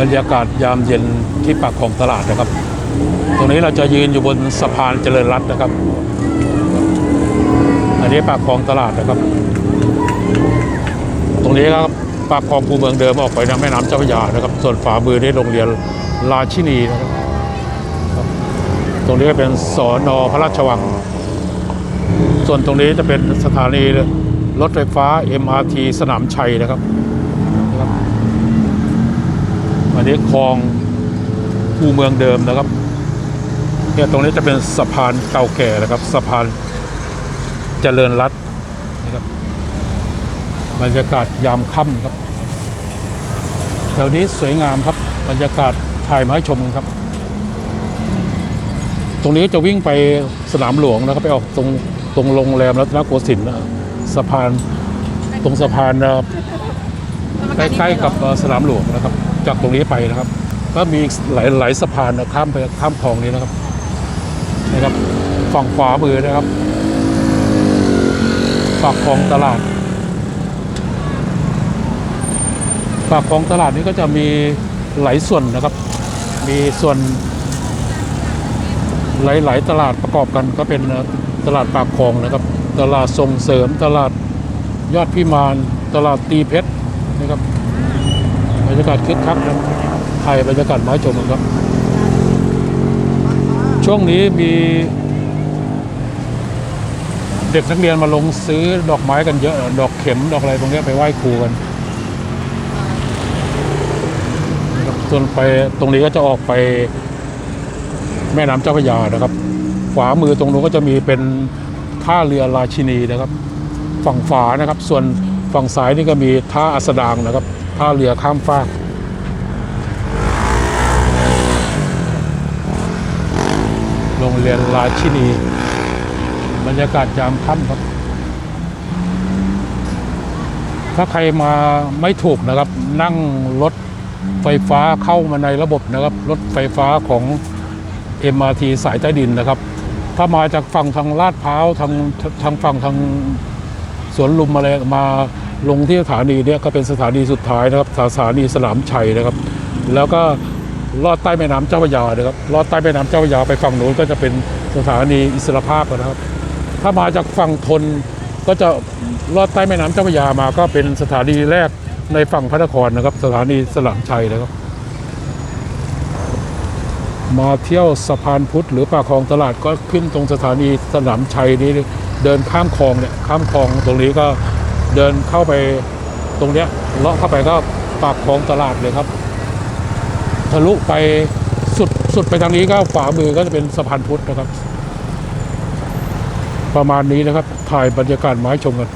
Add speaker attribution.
Speaker 1: บรรยากาศยามเย็นที่ปากของตลาดนะครับ ตรงนี้เราจะยืนอยู่บนสะพานเจริญรัตน์นะครับ อันนี้ปากคลองตลาดนะครับ ตรงนี้ครับปากคลองภูเมืองเดิมออกไปทางแม่น้ำเจ้าพระยานะครับ ส่วนฝามือนี่โรงเรียนราชินีนะครับ ตรงนี้ก็เป็นสอนอพระราชวัง ส่วนตรงนี้จะเป็นสถานีรถไฟฟ้า MRT สนามชัยนะครับ อันนี้คลองภูเมืองเดิมนะครับเนี่ยตรงนี้จะเป็นสะพานเก่าแก่นะครับสะพานเจริญรัตน์นะครับบรรยากาศยามค่ำครับแถวนี้สวยงามครับบรรยากาศถ่ายมาให้ชมครับ ตรงนี้จะวิ่งไปสนามหลวงแล้วก็ไปออกตรงตรงโรงแรมรัตนโกสินทร์นะสะพานตรงสะพานใกล้ๆกับสนามหลวงนะครับ จากตรงนี้ไปนะครับ ก็มีหลายหลายสะพานนะข้ามไปข้ามคลองนี้นะครับนะครับฝั่งขวามือนะครับปากคลองตลาดปากคลองตลาดนี้ก็จะมีหลายส่วนนะครับ มีส่วนหลายๆตลาดประกอบกันก็เป็นตลาดปากคลองนะครับ ตลาดส่งเสริมตลาดยอดพิมาน ตลาดตีเพชรนะครับ รรยากาศคึกคักนะครับไทยบรรยากาศไม้ชมครับ ช่วงนี้มี เด็กนักเรียนมาลงซื้อดอกไม้กันเยอะ ดอกเข็มดอกอะไรตรงนี้ไปไหว้ครูกันส่วนไปตรงนี้ก็จะออกไปแม่น้ำเจ้าพระยานะครับ ขวามือตรงนู้นก็จะมีเป็นท่าเรือราชินีนะครับ ฝั่งฝานะครับ ส่วนฝั่งซ้ายนี่ก็มีท่าอัสดางนะครับ ท่าเรือข้ามฟากโรงเรียนราชินี บรรยากาศยามค่ำครับ ถ้าใครมาไม่ถูกนะครับ นั่งรถไฟฟ้าเข้ามาในระบบนะครับ รถไฟฟ้าของ MRT สายใต้ดินนะครับ ถ้ามาจากฝั่งทางลาดพร้าวทางทางฝั่งทางสวนลุมอะไรมา ลงที่สถานีเนี่ยก็เป็นสถานีสุดท้ายนะครับสถานีสนามชัยนะครับ แล้วก็ลอดใต้แม่น้ำเจ้าพระยานะครับลอดใต้แม่น้ำเจ้าพระยาไปฝั่งนู้นก็จะเป็นสถานีอิสรภาพนะครับ ถ้ามาจากฝั่งทนก็จะลอดใต้แม่น้ำเจ้าพระยามา ก็เป็นสถานีแรกในฝั่งพระนครนะครับ สถานีสนามชัยนะครับ มาเที่ยวสะพานพุทธหรือปากคลองตลาดก็ขึ้นตรงสถานีสนามชัยนี้เดินข้ามคลองเนี่ยข้ามคลองตรงนี้ก็ เดินเข้าไปตรงเนี้ยเลาะเข้าไปก็ปากคลองตลาดเลยครับ ทะลุไปสุดสุดไปทางนี้ก็ขวามือก็จะเป็นสะพานพุทธนะครับ ประมาณนี้นะครับ ถ่ายบรรยากาศไมาให้ชมกัน